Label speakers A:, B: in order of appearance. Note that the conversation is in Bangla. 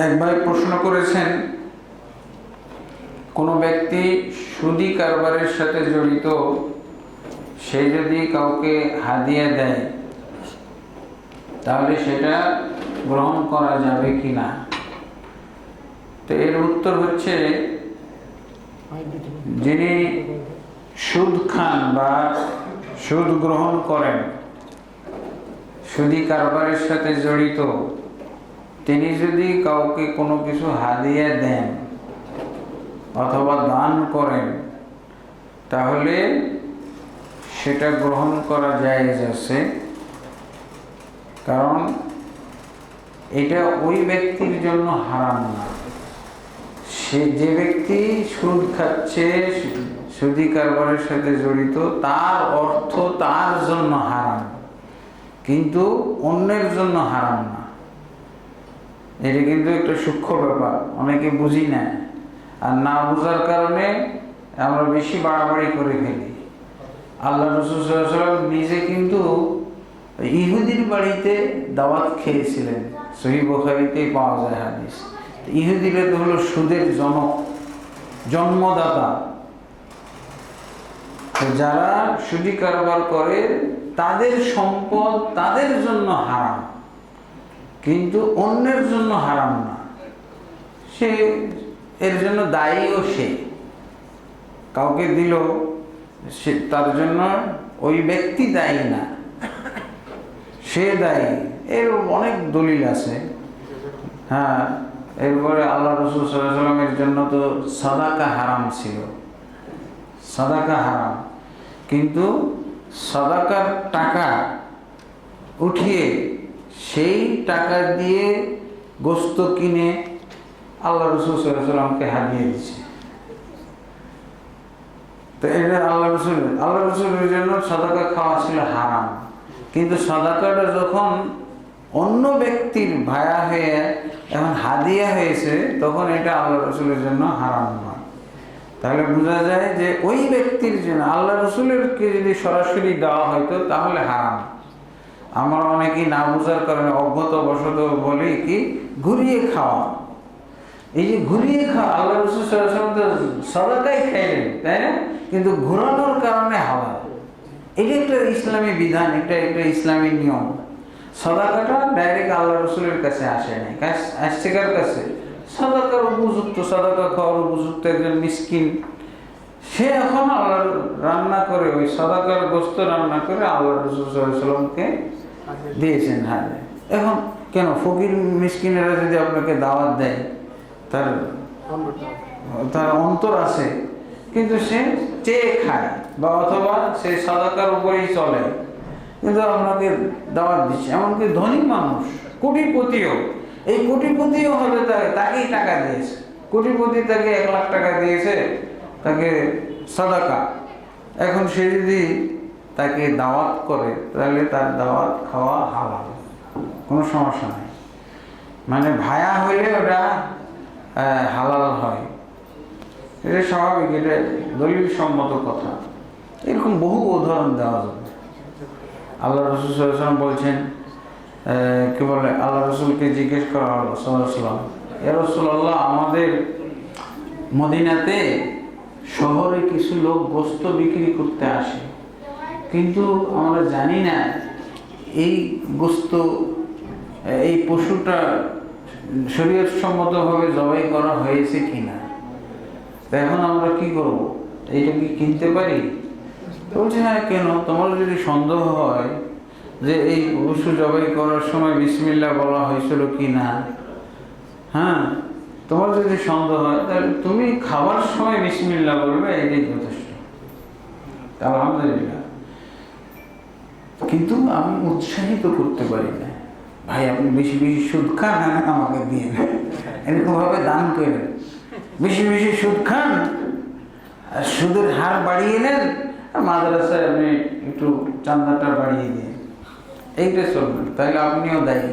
A: এক ভাই প্রশ্ন করেছেন, কোনো ব্যক্তি সুদি কারবারের সাথে জড়িত, সে যদি কাউকে হাদিয়া দেয়, তাহলে সেটা গ্রহণ করা যাবে কি না তো এর উত্তর হচ্ছে, যিনি সুদ খান বা সুদ গ্রহণ করেন, সুদি কারবারের সাথে জড়িত তিনি যদি কাউকে কোনো কিছু হাদিয়া দেন অথবা দান করেন, তাহলে সেটা গ্রহণ করা যায় আছে। কারণ এটা ওই ব্যক্তির জন্য হারাম না। সে যে ব্যক্তি সুদ খাচ্ছে, সুদি কারবারের সাথে জড়িত, তার অর্থ তার জন্য হারাম। কিন্তু অন্যের জন্য হারাম না। এটা কিন্তু একটা সূক্ষ্ম ব্যাপার। অনেকে বুঝি না। আর না বোঝার কারণে আমরা বেশি বাড়াবাড়ি করে ফেলি। আল্লাহ রসুল নিজে কিন্তু ইহুদির বাড়িতে দাওয়াত খেয়েছিলেন। সহি বখারিতেই পাওয়া যায় হাদিস। ইহুদিরা তো হলো সুদের জনক, জন্মদাতা। যারা সুদি কারবার করে, তাদের সম্পদ তাদের জন্য হারাম। কিন্তু অন্যের জন্য হারাম না। সে এর জন্য দায়ীও সে। কাউকে দিল, সে তার জন্য ওই ব্যক্তি দায়ী না। সে দায়ী। এর অনেক দলিল আছে। হ্যাঁ এরপরে আল্লাহ রসুল সাল্লামের জন্য তো সাদাকা হারাম ছিল। সাদাকা হারাম। কিন্তু সাদাকার টাকা উঠিয়ে সেই টাকা দিয়ে গোস্ত কিনে আল্লাহ রসুল সাল্লামকে হারিয়ে দিচ্ছে তো এটা আল্লাহ রসুল আল্লাহ রসুলের জন্য সাদাকা খাওয়া ছিল হারাম। কিন্তু সাদাকাটা যখন অন্য ব্যক্তির ভায়া হয়ে, এখন হাদিয়া হয়েছে, তখন এটা আল্লাহ রসুলের জন্য হারাম নয়। তাহলে বোঝা যায় যে ওই ব্যক্তির জন্য আল্লাহ রসুলেরকে যদি সরাসরি দেওয়া হয়তো তাহলে হারাম। আমরা অনেকেই না বোঝার কারণে অজ্ঞত বশত বলি কি, ঘুরিয়ে খাওয়া। এই যে ঘুরিয়ে খাওয়া, আল্লাহ রসুল তো সদাকাই খাইলেন, তাই না? কিন্তু ঘোরানোর কারণে হাওয়া। এটা একটা ইসলামী বিধান, এটা একটা ইসলামী নিয়ম। সদাকাটা ডাইরেক্ট আল্লাহ রসুলের কাছে আসে নাই। আসছে কার কাছে? সদাকার উপযুক্ত, সদাকা খাওয়ার উপযুক্ত একজন মিসকিন। সে এখন আল্লাহ রান্না করে, ওই সদাকার গোস্ত রান্না করে আল্লাহ রসুল সাল্লামকে দিয়েছেন হ্যাঁ এখন কেন ফকির মিসকিনেরা যদি আপনাকে দাওয়াত দেয়, তার তার অন্তর আছে, কিন্তু সে চেয়ে খায় বা অথবা সে সদাকার উপরেই চলে। কিন্তু আপনাকে দাওয়াত দিচ্ছে। এমনকি ধনী মানুষ, কোটিপতিও, এই কোটিপতিও তাকে, তাকেই টাকা দিয়েছে। কোটিপতি তাকে এক লাখ টাকা দিয়েছে, তাকে সাদাকা। এখন সে যদি তাকে দাওয়াত করে, তাহলে তার দাওয়াত খাওয়া হালাল। কোনো সমস্যা নেই। মানে ভায়া হইলে ওটা হালাল হয়। এটা স্বাভাবিক, এটা দলিল সম্মত কথা। এরকম বহু উদাহরণ দেওয়া যাবে। আল্লাহ রসুল বলছেন কি বলে? আল্লাহ রসুলকে জিজ্ঞেস করা হলো সাল্লাম এ রসুল্লাহ আমাদের মদিনাতে শহরে কিছু লোক গোস্ত বিক্রি করতে আসে। কিন্তু আমরা জানি না এই গোস্ত, এই পশুটা শরীর সম্মতভাবে জবাই করা হয়েছে কিনা। এখন আমরা কি করব? এইটা কি কিনতে পারি? বলছি হ্যাঁ কেন? তোমার যদি সন্দেহ হয় যে এই পশু জবাই করার সময় বিসমিল্লা বলা হয়েছিল কি না হ্যাঁ তোমার যদি সন্দেহ হয়, তাহলে তুমি খাবার সময় বিসমিল্লা বলবে, এটাই যথেষ্ট। আলহামদুলিল্লাহ। কিন্তু আমি উৎসাহিত করতে পারি না। ভাই, আপনি বেশি বেশি সুদ খান হ্যাঁ আমাকে দিয়ে এরকমভাবে দান করেন। বেশি বেশি সুদ খান, আর সুদের হার বাড়িয়ে নেন মাদ্রাসায় আপনি একটু চান্দাটা বাড়িয়ে দিন। এইটা চলবেন তাহলে আপনিও দায়ী।